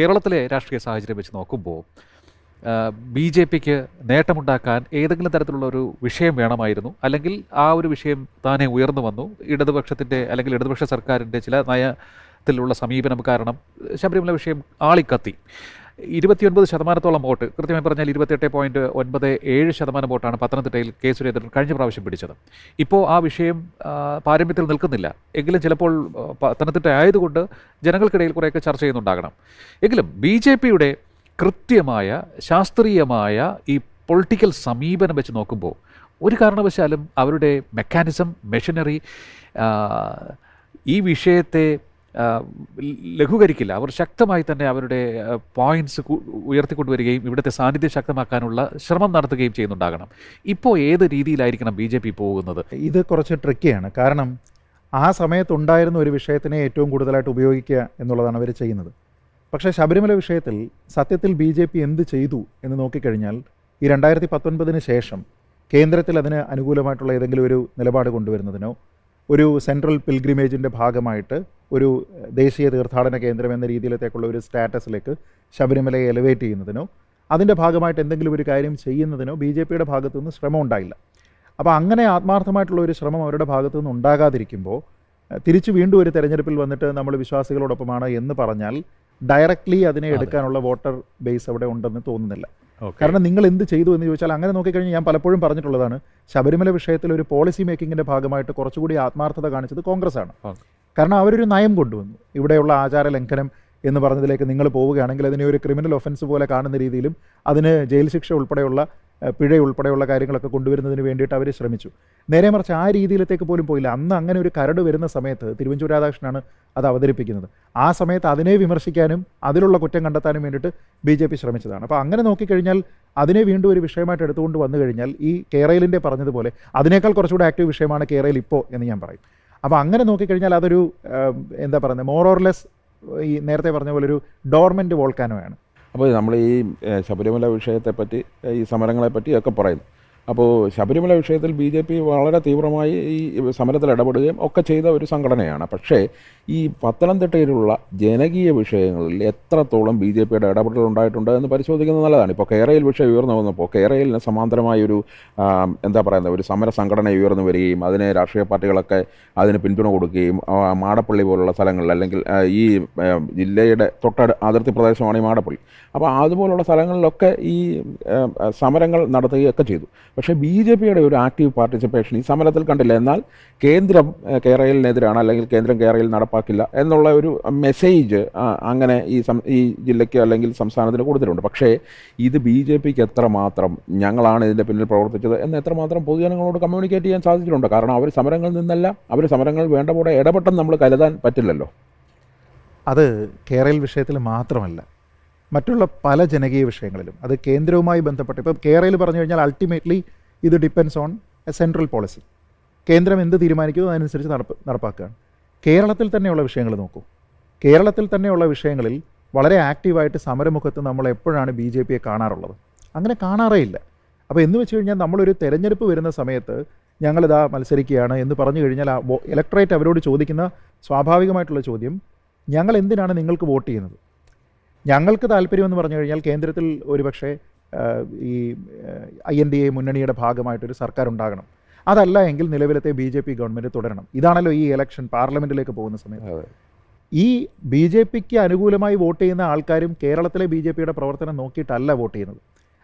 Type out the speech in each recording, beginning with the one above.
കേരളത്തിലെ രാഷ്ട്രീയ സാഹചര്യം വെച്ച് നോക്കുമ്പോൾ ബി ജെ പിക്ക് നേട്ടമുണ്ടാക്കാൻ ഏതെങ്കിലും തരത്തിലുള്ള ഒരു വിഷയം വേണമായിരുന്നു. അല്ലെങ്കിൽ ആ ഒരു വിഷയം താനെ ഉയർന്നു വന്നു. ഇടതുപക്ഷത്തിന്റെ അല്ലെങ്കിൽ ഇടതുപക്ഷ സർക്കാരിന്റെ ചില നയത്തിലുള്ള സമീപനം കാരണം ശബരിമല വിഷയം ആളിക്കത്തി. ഇരുപത്തിയൊൻപത് ശതമാനത്തോളം വോട്ട് കൃത്യമായി പറഞ്ഞാൽ ഇരുപത്തിയെട്ട് പോയിന്റ് ഒൻപത് ഏഴ് ശതമാനം വോട്ടാണ് പത്തനംതിട്ടയിൽ കെ സുരേന്ദ്രൻ കഴിഞ്ഞ പ്രാവശ്യം പിടിച്ചത്. ഇപ്പോൾ ആ വിഷയം പാരമ്യത്തിൽ നിൽക്കുന്നില്ല. എങ്കിലും ചിലപ്പോൾ പത്തനംതിട്ട ആയതുകൊണ്ട് ജനങ്ങൾക്കിടയിൽ കുറേയൊക്കെ ചർച്ച ചെയ്യുന്നുണ്ടാകണം. എങ്കിലും ബി ജെ പിയുടെ കൃത്യമായ ശാസ്ത്രീയമായ ഈ പൊളിറ്റിക്കൽ സമീപനം വെച്ച് നോക്കുമ്പോൾ ഒരു കാരണവശാലും അവരുടെ മെക്കാനിസം മെഷീനറി ഈ വിഷയത്തെ ലഘൂകരിക്കില്ല. അവർ ശക്തമായി തന്നെ അവരുടെ പോയിന്റ്സ് ഉയർത്തിക്കൊണ്ടുവരികയും ഇവിടുത്തെ സാന്നിധ്യം ശക്തമാക്കാനുള്ള ശ്രമം നടത്തുകയും ചെയ്യുന്നുണ്ടാകണം. ഇപ്പോൾ ഏത് രീതിയിലായിരിക്കണം ബി ജെ പി പോകുന്നത്? ഇത് കുറച്ച് ട്രിക്കിയാണ്. കാരണം ആ സമയത്തുണ്ടായിരുന്ന ഒരു വിഷയത്തിനെ ഏറ്റവും കൂടുതലായിട്ട് ഉപയോഗിക്കുക എന്നുള്ളതാണ് അവർ ചെയ്യുന്നത്. പക്ഷേ ശബരിമല വിഷയത്തിൽ സത്യത്തിൽ ബി ജെ പി എന്ത് ചെയ്തു എന്ന് നോക്കിക്കഴിഞ്ഞാൽ ഈ രണ്ടായിരത്തി പത്തൊൻപതിന് ശേഷം കേന്ദ്രത്തിൽ അതിന് അനുകൂലമായിട്ടുള്ള ഏതെങ്കിലും ഒരു നിലപാട് കൊണ്ടുവരുന്നതിനോ ഒരു സെൻട്രൽ പിൽഗ്രിമേജിന്റെ ഭാഗമായിട്ട് ഒരു ദേശീയ തീർത്ഥാടന കേന്ദ്രം എന്ന രീതിയിലത്തേക്കുള്ള ഒരു സ്റ്റാറ്റസിലേക്ക് ശബരിമലയെ എലിവേറ്റ് ചെയ്യുന്നതിനോ അതിന്റെ ഭാഗമായിട്ട് എന്തെങ്കിലും ഒരു കാര്യം ചെയ്യുന്നതിനോ ബി ജെ പിയുടെ ഭാഗത്തു നിന്ന് ശ്രമം ഉണ്ടായില്ല. അപ്പോൾ അങ്ങനെ ആത്മാർത്ഥമായിട്ടുള്ള ഒരു ശ്രമം അവരുടെ ഭാഗത്തു നിന്ന് ഉണ്ടാകാതിരിക്കുമ്പോൾ തിരിച്ചു തിരിച്ച് വീണ്ടും ഒരു തെരഞ്ഞെടുപ്പിൽ വന്നിട്ട് നമ്മൾ വിശ്വാസികളോടൊപ്പമാണ് എന്ന് പറഞ്ഞാൽ ഡയറക്റ്റ്ലി അതിനെ എടുക്കാനുള്ള വോട്ടർ ബേസ് അവിടെ ഉണ്ടെന്ന് തോന്നുന്നില്ല. കാരണം നിങ്ങൾ എന്ത് ചെയ്തു എന്ന് ചോദിച്ചാൽ അങ്ങനെ നോക്കിക്കഴിഞ്ഞാൽ ഞാൻ പലപ്പോഴും പറഞ്ഞിട്ടുള്ളതാണ് ശബരിമല വിഷയത്തിൽ ഒരു പോളിസി മേക്കിങ്ങിന്റെ ഭാഗമായിട്ട് കുറച്ചുകൂടി ആത്മാർത്ഥത കാണിച്ചത് കോൺഗ്രസ് ആണ്. കാരണം അവരൊരു നയം കൊണ്ടുവന്നു. ഇവിടെയുള്ള ആചാര ലംഘനം എന്ന് പറഞ്ഞതിലേക്ക് നിങ്ങൾ പോവുകയാണെങ്കിൽ അതിനെ ഒരു ക്രിമിനൽ ഒഫൻസ് പോലെ കാണുന്ന രീതിയിലും അതിന് ജയിൽ ശിക്ഷ ഉൾപ്പെടെയുള്ള പിഴ ഉൾപ്പെടെയുള്ള കാര്യങ്ങളൊക്കെ കൊണ്ടുവരുന്നതിന് വേണ്ടിയിട്ട് അവർ ശ്രമിച്ചു. നേരെ മറിച്ച് ആ രീതിയിലത്തേക്ക് പോലും പോയില്ല. അന്ന് അങ്ങനെ ഒരു കരട് വരുന്ന സമയത്ത് തിരുവഞ്ചൂർ രാധാകൃഷ്ണനാണ് അത് അവതരിപ്പിക്കുന്നത്. ആ സമയത്ത് അതിനെ വിമർശിക്കാനും അതിലുള്ള കുറ്റം കണ്ടെത്താനും വേണ്ടിയിട്ട് ബി ജെ പി ശ്രമിച്ചതാണ്. അപ്പോൾ അങ്ങനെ നോക്കിക്കഴിഞ്ഞാൽ അതിനെ വീണ്ടും ഒരു വിഷയമായിട്ട് എടുത്തുകൊണ്ട് വന്നു കഴിഞ്ഞാൽ ഈ കേരളിന്റെ പറഞ്ഞതുപോലെ അതിനേക്കാൾ കുറച്ചുകൂടി ആക്റ്റീവ് വിഷയമാണ് കേരളയിൽ ഇപ്പോൾ എന്ന് ഞാൻ പറയും. അപ്പോൾ അങ്ങനെ നോക്കിക്കഴിഞ്ഞാൽ അതൊരു എന്താ പറയുന്നത് മോറോർലെസ് ഈ നേരത്തെ പറഞ്ഞ പോലെ ഒരു ഡോർമെന്റ് വോൾക്കാനോ ആണ്. അപ്പോൾ നമ്മൾ ഈ ശബരിമല വിഷയത്തെപ്പറ്റി ഈ സമരങ്ങളെപ്പറ്റി ഒക്കെ പറയുന്നു. അപ്പോൾ ശബരിമല വിഷയത്തിൽ ബി ജെ പി വളരെ തീവ്രമായി ഈ സമരത്തിൽ ഇടപെടുകയും ഒക്കെ ചെയ്ത ഒരു സംഘടനയാണ്. പക്ഷേ ഈ പത്തനംതിട്ടയിലുള്ള ജനകീയ വിഷയങ്ങളിൽ എത്രത്തോളം ബി ജെ പിയുടെ ഇടപെടൽ ഉണ്ടായിട്ടുണ്ട് എന്ന് പരിശോധിക്കുന്നത് നല്ലതാണ്. ഇപ്പോൾ കേരളയിൽ വിഷയം ഉയർന്നു വന്നപ്പോൾ കേരളയിലിന് സമാന്തരമായൊരു എന്താ പറയുന്നത് ഒരു സമര സംഘടന ഉയർന്നു വരികയും അതിന് രാഷ്ട്രീയ പാർട്ടികളൊക്കെ അതിന് പിന്തുണ കൊടുക്കുകയും മാടപ്പള്ളി പോലുള്ള സ്ഥലങ്ങളിൽ അല്ലെങ്കിൽ ഈ ജില്ലയുടെ തൊട്ട അതിർത്തി പ്രദേശമാണ് ഈ മാടപ്പള്ളി. അപ്പോൾ അതുപോലുള്ള സ്ഥലങ്ങളിലൊക്കെ ഈ സമരങ്ങൾ നടത്തുകയൊക്കെ ചെയ്തു. പക്ഷേ ബി ജെ പിയുടെ ഒരു ആക്റ്റീവ് പാർട്ടിസിപ്പേഷൻ ഈ സമരത്തിൽ കണ്ടില്ല. എന്നാൽ കേന്ദ്രം കേരളിനെതിരാണ് അല്ലെങ്കിൽ കേന്ദ്രം കേരളയിൽ നടപ്പാക്കില്ല എന്നുള്ള ഒരു മെസ്സേജ് അങ്ങനെ ഈ ഈ ജില്ലയ്ക്ക് അല്ലെങ്കിൽ സംസ്ഥാനത്തിന് കൊടുത്തിട്ടുണ്ട്. പക്ഷേ ഇത് ബി ജെ പിക്ക് എത്രമാത്രം ഞങ്ങളാണ് ഇതിന്റെ പിന്നിൽ പ്രവർത്തിച്ചത് എന്ന് എത്രമാത്രം പൊതുജനങ്ങളോട് കമ്മ്യൂണിക്കേറ്റ് ചെയ്യാൻ സാധിച്ചിട്ടുണ്ട്. കാരണം അവർ സമരങ്ങളിൽ നിന്നല്ല അവർ സമരങ്ങൾ വേണ്ട പോലെ ഇടപെട്ടെന്ന് നമ്മൾ കരുതാൻ പറ്റില്ലല്ലോ. അത് കേരള വിഷയത്തിൽ മാത്രമല്ല. മറ്റുള്ള പല ജനകീയ വിഷയങ്ങളിലും. അത് കേന്ദ്രവുമായി ബന്ധപ്പെട്ട്. ഇപ്പം കേരളയിൽ പറഞ്ഞു കഴിഞ്ഞാൽ അൾട്ടിമേറ്റ്ലി ഇത് depends on a central policy കേന്ദ്രം എന്ത് തീരുമാനിക്കുന്നു അതനുസരിച്ച് നടപ്പ് നടപ്പാക്കുകയാണ്. കേരളത്തിൽ തന്നെയുള്ള വിഷയങ്ങൾ നോക്കൂ. കേരളത്തിൽ തന്നെയുള്ള വിഷയങ്ങളിൽ വളരെ ആക്റ്റീവായിട്ട് സമരമുഖത്ത് നമ്മൾ എപ്പോഴാണ് ബി ജെ പിയെ കാണാറുള്ളത്? അങ്ങനെ കാണാറേ ഇല്ല. അപ്പോൾ എന്ന് വെച്ച് കഴിഞ്ഞാൽ നമ്മളൊരു തെരഞ്ഞെടുപ്പ് വരുന്ന സമയത്ത് ഞങ്ങളിതാ മത്സരിക്കുകയാണ് എന്ന് പറഞ്ഞു കഴിഞ്ഞാൽ ആ ഇലക്ട്രേറ്റ് അവരോട് ചോദിക്കുന്ന സ്വാഭാവികമായിട്ടുള്ള ചോദ്യം ഞങ്ങൾ എന്തിനാണ് നിങ്ങൾക്ക് വോട്ട് ചെയ്യുന്നത്? ഞങ്ങൾക്ക് താല്പര്യമെന്ന് പറഞ്ഞു കഴിഞ്ഞാൽ കേന്ദ്രത്തിൽ ഒരുപക്ഷെ ഈ ഐ എൻ ഡി എ മുന്നണിയുടെ ഭാഗമായിട്ടൊരു സർക്കാർ ഉണ്ടാകണം അതല്ല എങ്കിൽ നിലവിലത്തെ ബി ജെ പി ഗവൺമെന്റ് തുടരണം. ഇതാണല്ലോ ഈ ഇലക്ഷൻ പാർലമെന്റിലേക്ക് പോകുന്ന സമയത്ത്. ഈ ബി ജെ പിക്ക് അനുകൂലമായി വോട്ട് ചെയ്യുന്ന ആൾക്കാരും കേരളത്തിലെ ബി ജെ പിയുടെ പ്രവർത്തനം നോക്കിയിട്ടല്ല വോട്ട് ചെയ്യുന്നത്.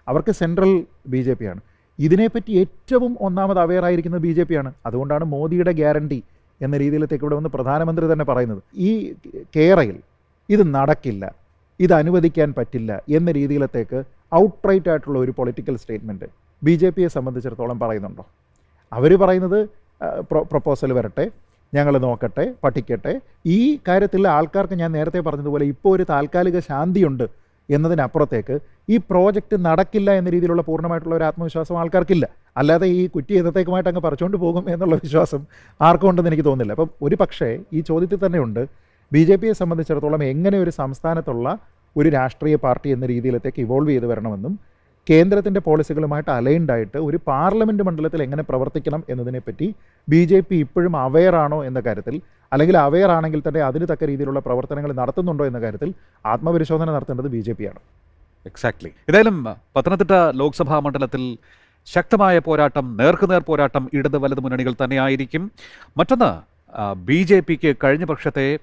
അവർക്ക് സെൻട്രൽ ബി ജെ പി ആണ് ഇതിനെപ്പറ്റി ഏറ്റവും ഒന്നാമത് അവെയർ ആയിരിക്കുന്നത് ബി ജെ പി ആണ് അതുകൊണ്ടാണ് മോദിയുടെ ഗ്യാരണ്ടി എന്ന രീതിയിലത്തേക്ക് ഇവിടെ വന്ന് പ്രധാനമന്ത്രി തന്നെ പറയുന്നത്. ഈ കേരയിൽ ഇത് നടക്കില്ല. ഇത് അനുവദിക്കാൻ പറ്റില്ല എന്ന രീതിയിലത്തേക്ക് ഔട്ട്റൈറ്റ് ആയിട്ടുള്ള ഒരു പൊളിറ്റിക്കൽ സ്റ്റേറ്റ്മെന്റ് ബി ജെ പിയെ സംബന്ധിച്ചിടത്തോളം പറയുന്നുണ്ടോ? അവർ പറയുന്നത് പ്രൊപ്പോസൽ വരട്ടെ ഞങ്ങൾ നോക്കട്ടെ പഠിക്കട്ടെ. ഈ കാര്യത്തിൽ ആൾക്കാർക്ക് ഞാൻ നേരത്തെ പറഞ്ഞതുപോലെ ഇപ്പോൾ ഒരു താൽക്കാലിക ശാന്തിയുണ്ട് എന്നതിനപ്പുറത്തേക്ക് ഈ പ്രോജക്റ്റ് നടക്കില്ല എന്ന രീതിയിലുള്ള പൂർണമായിട്ടുള്ള ഒരു ആത്മവിശ്വാസം ആൾക്കാർക്കില്ല. അല്ലാതെ ഈ കുറ്റി എന്നത്തേക്കുമായിട്ട് അങ്ങ് പറിച്ചുകൊണ്ട് പോകും എന്നുള്ള വിശ്വാസം ആർക്കും ഉണ്ടെന്ന് എനിക്ക് തോന്നുന്നില്ല. അപ്പം ഒരു പക്ഷേ ഈ ചോദ്യത്തിൽ തന്നെയുണ്ട് ബി ജെ പിയെ സംബന്ധിച്ചിടത്തോളം എങ്ങനെ ഒരു സംസ്ഥാനത്തുള്ള ഒരു രാഷ്ട്രീയ പാർട്ടി എന്ന രീതിയിലത്തേക്ക് ഇവോൾവ് ചെയ്ത് വരണമെന്നും കേന്ദ്രത്തിന്റെ പോളിസികളുമായിട്ട് അലൈൻഡ് ആയിട്ട് ഒരു പാർലമെന്റ് മണ്ഡലത്തിൽ എങ്ങനെ പ്രവർത്തിക്കണം എന്നതിനെപ്പറ്റി ബി ജെ പി ഇപ്പോഴും അവെയർ ആണോ എന്ന കാര്യത്തിൽ അല്ലെങ്കിൽ അവെയർ ആണെങ്കിൽ തന്നെ അതിന് തക്ക രീതിയിലുള്ള പ്രവർത്തനങ്ങൾ നടത്തുന്നുണ്ടോ എന്ന കാര്യത്തിൽ ആത്മപരിശോധന നടത്തേണ്ടത് ബി ജെ പി ആണ് എക്സാക്ട്ലി ഏതായാലും പത്തനംതിട്ട ലോക്സഭാ മണ്ഡലത്തിൽ ശക്തമായ പോരാട്ടം നേർക്കുനേർ പോരാട്ടം ഇടത് വലത് മുന്നണികൾ തന്നെയായിരിക്കും. മറ്റൊന്ന് ബി ജെ പിക്ക് കഴിഞ്ഞ പക്ഷത്തെ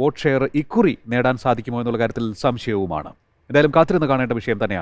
വോട്ട് ഷെയർ ഇക്കുറി നേടാൻ സാധിക്കുമോ എന്നുള്ള കാര്യത്തിൽ സംശയവുമാണ്. എന്തായാലും കാത്തിരുന്ന് കാണേണ്ട വിഷയം തന്നെയാണ്.